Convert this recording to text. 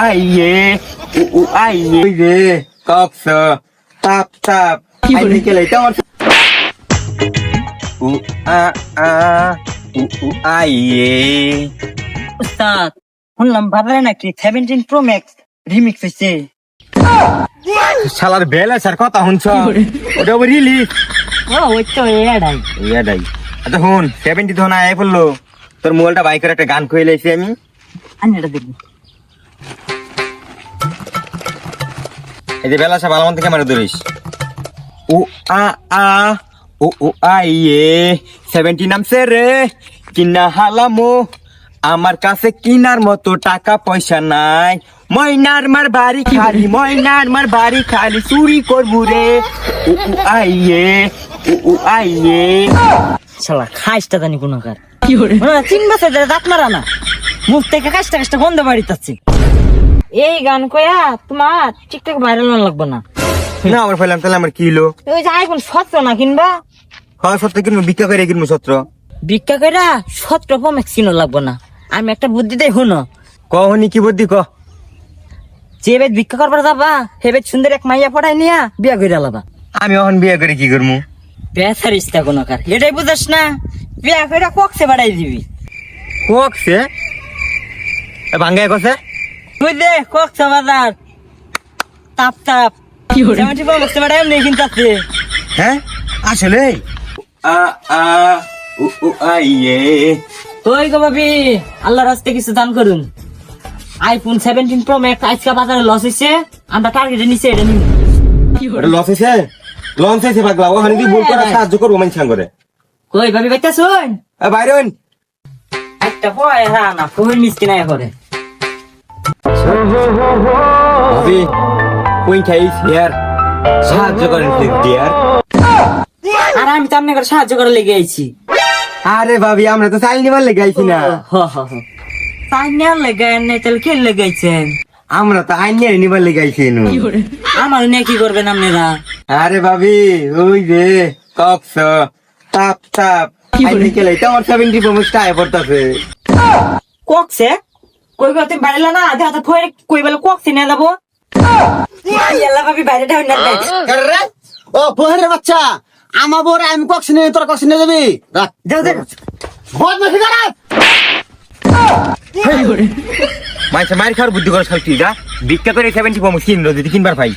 আইয়ে আইয়ে রে কক্স তাপ তাপ আই নিকে লাইতে আমার উ আ আ উ উ আইয়ে উস্তাদ শুনলাম নাকি সেভেন্টিন প্রো ম্যাক্স রিমিক্স হয়েছে শালার বেলা স্যার কথা শুনছ ওটা ওই রিলিজ ও ওই তো এডাই ইয়াদাই আচ্ছা শুন সেভেন্টি আয় পড়ল তোর মোবাইলটা বাইকের একটা গান খুয়ে লাইছি আমি আমি এটা দেখব এই যে বেলা সাহেব আলামান থেকে মারে ধরিস। ও আ আ ও ও আইয়ে সেভেন্টি নামছে রে। কিনা হালামো, আমার কাছে কিনার মতো টাকা পয়সা নাই। ময়নার মার বাড়ি খালি, ময়নার মার বাড়ি খালি, চুরি করবু রে। ও ও আইয়ে ও ও আইয়ে শালা, খাইসটা জানি কোন কার তিন বছর দাঁত মারা না। মুখ থেকে কাজটা কাজটা বন্ধ বাড়িতে এই গান কয়া তোমার টিকটক ভাইরাল হন লাগবে না। না আমার ফেলাম তাহলে আমার কি হলো ওই যে আইফোন সতেরো না কিনবা? হয় সত্য কিনবো ভিক্ষা করে কিনবো সত্র। ভিক্ষা কইরা সতেরো ম্যাক্স কিনো লাগবে না। আমি একটা বুদ্ধি দেই শুনো। কহনি কি বুদ্ধি ক? যে বেদ ভিক্ষা করবার যাবা হে হেবেদ সুন্দর এক মাইয়া পড়াই নিয়া বিয়া করে লাবা। আমি এখন বিয়া করে কি করব বেসার ইস্তা কোনো কার। এটাই বুঝাস না বিয়া করে কক্সে বাড়াই দিবি। ককছে ভাঙ্গায় কছে তুই দে কক্সা বাজার। তাপ তাপ। বাড়াই এমনি কিন্তু আছে হ্যাঁ? আসলে? আ আ উ উ আইয়ে গো ভাবি? আল্লাহ রাস্তে কিছু দান করুন। আইফোন সেভেন্টিন প্রো ম্যাক্স আজকে বাজারে লস হয়েছে আমরা টার্গেটে নিচে এটা নিব। লস হয়েছে লঞ্চ হয়েছে পাগলা ওখানে কি ভুল করে সাহায্য করব সাঙ্গরে। কই ভাবি বাইতা শুন বাইরে হইন। একটা পয় হ্যাঁ না নাই করে। ভাবি কুইন খাইস হিয়ার সাহায্য করেন আর আমি তো আপনাকে সাহায্য করে লেগে আইছি। আরে ভাবি আমরা তো চাল নিবার লেগে আইছি না। নেওয়ার লেগে নেই তাহলে কে লেগেছেন আমরা তো আইন নিয়ে নিবার লেগে আইছি নু আমার নিয়ে কি করবেন আপনারা? আরে ভাবি ওই যে কক্স তাপ তাপ আই নিকে লাইতে আমার সেভেন্টি প্রমোসটা আয় পড়তাছে। কক্সে? কই করতে বাড়িলা না আধা হাতে ফয়ে কই বলে কক্সে নিয়ে যাব। ইয়াল্লা ভাবি বাইরেটা হইনা দেয়। রে ও বহের বাচ্চা আমার বউরে আমি কক্সি নিয়ে তোর কক্সি নিয়ে যাবি? রাখ। যাও যাও বদ মাসি করে। মাইসে মার খাওয়ার বুদ্ধি করে শাল তুই যা। ভিক্ষা করে সেভেন্টি প্রমোস কিনলো যদি কিনবার পাই।